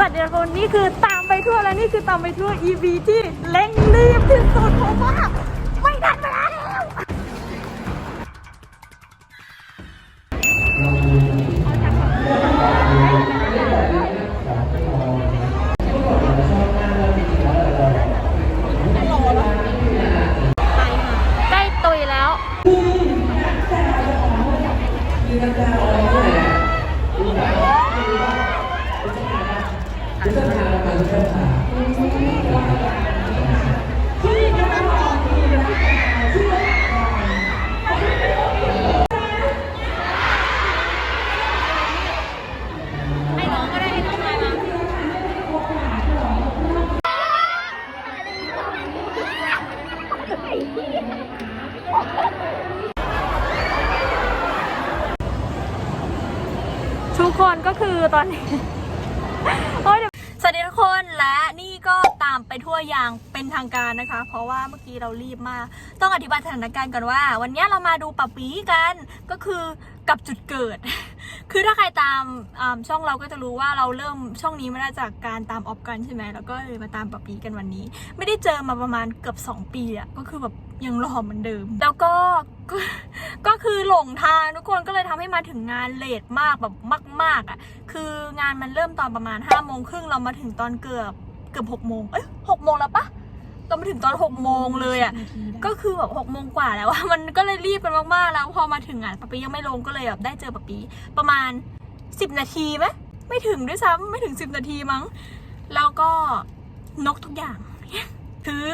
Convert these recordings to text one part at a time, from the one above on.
สัตว์เดรัจฉานนี่คือตามไปทั่วแล้วนี่คือตามไปทั่ว EV ที่เร่งรีบที่สุด ให้น้องก็ได้ให้น้องมามาทุกคนก็คือตอนนี้ โอ้ยเดี๋ยว วัสดีทุกคนและนี่ก็ตามไปทั่วอย่างเป็นทางการนะคะ เพราะว่าเมื่อกี้เรารีบมากต้องอธิบายสถานการณ์ก่อนว่า วันนี้เรามาดูปะปีกันก็คือกับจุดเกิด คือถ้าใครตามช่องเราก็จะรู้ว่าเราเริ่มช่องนี้มาจากการตามออฟกันใช่ไหมแล้วก็เลยมาตามปะปีกันวันนี้ ไม่ได้เจอมาประมาณเกือบ2 ปีอะก็คือแบบยังหล่อเหมือนเดิม แล้วก็ ก็ก็คือหลงทางทุกคนก็เลยทำให้มาถึงงานเลทมากแบบมาก ๆอะคืองานมันเริ่มตอนประมาณ5้าโมงครึ่งเรามาถึงตอนเกือบเกือบหกโมงเอ้ยหกโมงแล้วปะเรามาถึงตอนหกโมงเลยอะก็คือแบบหกโมงกว่าแล้วอะมันก็เลยรีบกันมากๆแล้วพอมาถึงอะปะปียังไม่ลงก็เลยแบบได้เจอปะปีประมาณสิบนาทีไหมไม่ถึงด้วยซ้ำไม่ถึงสิบนาทีมั้ง แล้วก็นกทุกอย่าง คือ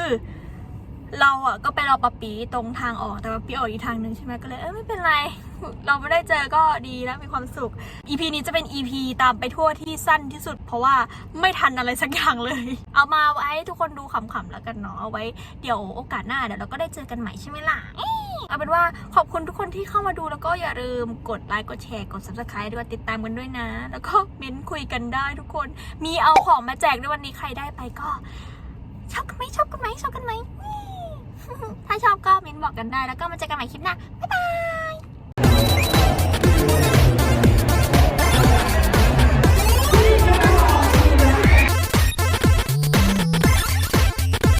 เราอะก็ไปรอปะปีตรงทางออกแต่ปะปีออกอีกทางหนึ่งใช่ไหมก็เลยเออไม่เป็นไร เราไม่ได้เจอก็ดีแล้วมีความสุข EP นี้จะเป็น EP ตามไปทั่วที่สั้นที่สุด เพราะว่าไม่ทันอะไรสักอย่างเลย เอามาไว้ให้ทุกคนดูขำๆแล้วกันเนาะเอาไว้เดี๋ยวโอกาสหน้าเดี๋ยวเราก็ได้เจอกันใหม่ใช่ไหมล่ะเอาเป็นว่าขอบคุณทุกคนที่เข้ามาดูแล้วก็อย่าลืมกดไลค์กดแชร์กด subscribe ด้วยติดตามกันด้วยนะ แล้วก็เม้นคุยกันได้ทุกคน มีเอาของมาแจกด้วยวันนี้ใครได้ไปก็ชอบกันไหมชอบกันไหมชอบกันไหม ชอบก็เม้นบอกกันได้ แล้วก็มาเจอกันใหม่คลิปหน้า บ๊ายบาย